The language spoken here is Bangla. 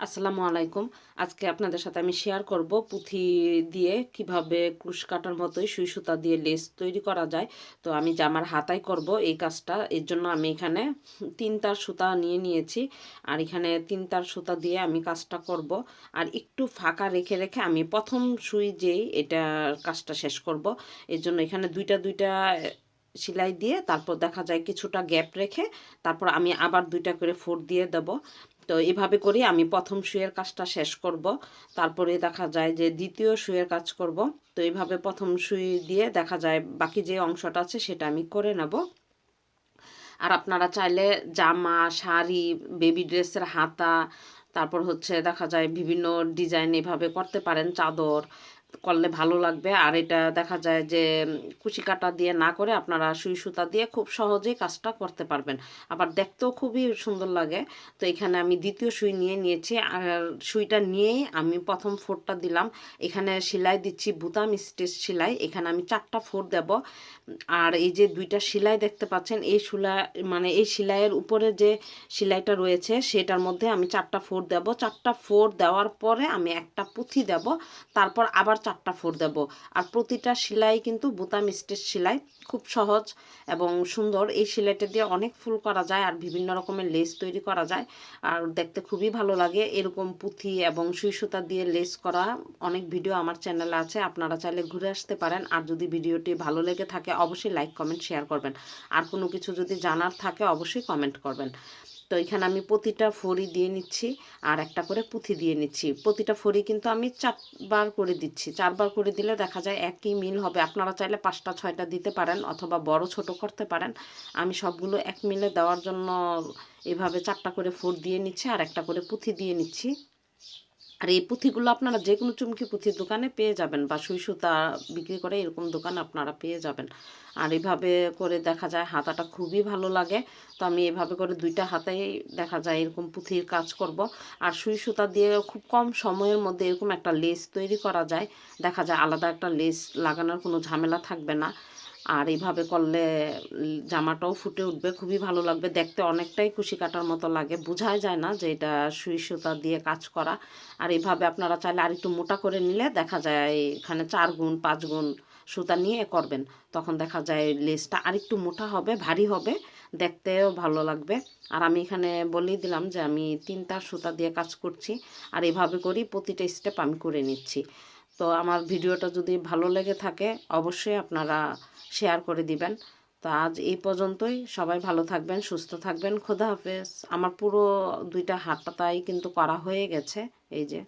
আসসালামু আলাইকুম। আজকে আপনাদের সাথে আমি শেয়ার করব পুঁথি দিয়ে কীভাবে ক্রুশ কাটার মতোই সুই সুতা দিয়ে লেস তৈরি করা যায়। তো আমি জামার হাতায় করব এই কাজটা, এর জন্য আমি এখানে তিন তার সুতা নিয়ে নিয়েছি আর এখানে তিন তার সুতা দিয়ে আমি কাজটা করব। আর একটু ফাঁকা রেখে রেখে আমি প্রথম সুই যেই, এটা কাজটা শেষ করব। এর জন্য এখানে দুইটা দুইটা সেলাই দিয়ে তারপর দেখা যায় কিছুটা গ্যাপ রেখে তারপর আমি আবার দুইটা করে ফোর দিয়ে দেব। তো এভাবে করি আমি প্রথম শুয়ের কাজটা শেষ করব। তারপরে দেখা যায় যে দ্বিতীয় শুয়ের কাজ করব। তো এইভাবে প্রথম শুয়ে দিয়ে দেখা যায় বাকি যে অংশটা আছে সেটা আমি করে নেব। আর আপনারা চাইলে জামা, শাড়ি বেবি ড্রেসের হাতা, তারপর হচ্ছে দেখা যায় বিভিন্ন ডিজাইন এভাবে করতে পারেন, চাদর। করলে ভালো লাগবে। আর এটা দেখা যায় যে কুচি কাটা দিয়ে না করে আপনারা সুই সুতা দিয়ে খুব সহজেই কাজটা করতে পারবেন। আবার দেখতেও খুবই সুন্দর লাগে। তো এখানে আমি দ্বিতীয় সুই নিয়ে নিয়েছি। আর সুইটা নিয়েই আমি প্রথম ফোরটা দিলাম। এখানে সেলাই দিচ্ছি বুতাম স্টিচ সেলাই। এখানে আমি চারটা ফোর দেব। আর এই যে দুইটা সেলাই দেখতে পাচ্ছেন, এই সেলাই মানে এই সেলাইয়ের উপরে যে সেলাইটা রয়েছে, সেটার মধ্যে আমি চারটা ফোর দেব। চারটা ফোর দেওয়ার পরে আমি একটা পুঁথি দেব। তারপর আবার চারটা ফোর দেব। আর প্রতিটা সেলাই কিন্তু বোতাম স্টিচ সেলাই খুব সহজ এবং সুন্দর। এই সেলাইটা দিয়ে অনেক ফুল করা যায় আর বিভিন্ন রকমের লেস তৈরি করা যায় আর দেখতে খুবই ভালো লাগে। এরকম পুঁথি এবং সুই সুতা দিয়ে লেস করা অনেক ভিডিও আমার চ্যানেলে আছে, আপনারা চাইলে ঘুরে আসতে পারেন। আর যদি ভিডিওটি ভালো লেগে থাকে, অবশ্যই লাইক, কমেন্ট, শেয়ার করবেন। আর কোনো কিছু যদি জানার থাকে, অবশ্যই কমেন্ট করবেন। তো এখানে আমি প্রতিটা ফড়ি দিয়ে নিচ্ছি আর একটা করে পুঁথি দিয়ে নিচ্ছি। প্রতিটা ফড়ি কিন্তু আমি চারবার করে দিচ্ছি। চারবার করে দিলে দেখা যায় একই মিল হবে। আপনারা চাইলে পাঁচটা, ছয়টা দিতে পারেন অথবা বড়, ছোট করতে পারেন। আমি সবগুলো এক মিলে দেওয়ার জন্য এভাবে চারটা করে ফোর দিয়ে নিচ্ছি আর একটা করে পুঁথি দিয়ে নিচ্ছি। আর এই পুঁথিগুলো আপনারা যে কোনো চুমকি পুঁথির দোকানে পেয়ে যাবেন বা সুই সুতা বিক্রি করে এরকম দোকান আপনারা পেয়ে যাবেন। আর এভাবে করে দেখা যায় হাতাটা খুবই ভালো লাগে। তো আমি এভাবে করে দুইটা হাতেই দেখা যায় এরকম পুঁথির কাজ করব। আর সুই সুতা দিয়ে খুব কম সময়ের মধ্যে এরকম একটা লেস তৈরি করা যায়। দেখা যায় আলাদা একটা লেস লাগানোর কোনো ঝামেলা থাকবে না। আর এইভাবে করলে, জামাটাও ফুটে উঠবে, খুবই ভালো লাগবে। দেখতে অনেকটাই কুশি কাটার মতো লাগে। বোঝাই যায় না যে এটা সুই সুতা দিয়ে কাজ করা। আর এইভাবে আপনারা চাইলে আর একটু মোটা করে নিলে দেখা যায় এখানে চার গুণ, পাঁচ গুণ সুতা নিয়ে করবেন। তখন দেখা যায় লেসটা আরেকটু মোটা হবে, ভারী হবে। দেখতেও ভালো লাগবে। আর আমি এখানে বলেই দিলাম যে আমি তিনটা সুতা দিয়ে কাজ করছি। আর এভাবে করি প্রতিটা স্টেপ আমি করে নিচ্ছি। তো আমার ভিডিওটা যদি ভালো লেগে থাকে, অবশ্যই আপনারা শেয়ার করে দিবেন। তো আজ এই পর্যন্তই। সবাই ভালো থাকবেন, সুস্থ থাকবেন। খোদা হাফেজ। আমার পুরো দুইটা হাত পাতাই কিন্তু করা হয়ে গেছে, এই যে।